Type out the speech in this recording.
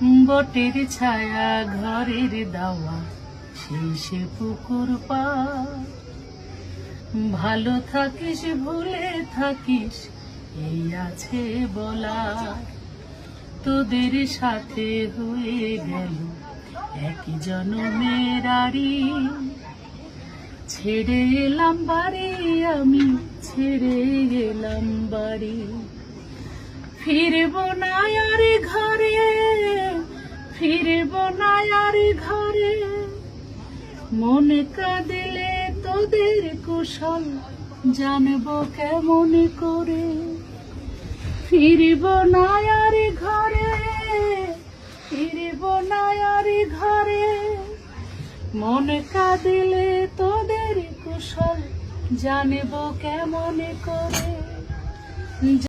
বটের ছায়া ঘরের দাওয়া, শেষে পুকুর পা ভালো থাকিস, ভুলে থাকিস, এই আছে বলা তোদের সাথে হয়ে গেল একই জনমের আড়ি। ছেড়ে এলাম বাড়ি আমি, ছেড়ে গেলাম বাড়ি। ফিরব না আর ঘরে। ঘরে। মনে কাঁদিলে তোদের কুশল, জানব কেমন করে। ফিরব না আর ঘরে, ফিরব না আর ঘরে। মনে কাঁদিলে তোদের কুশল, জানব কেমন করে।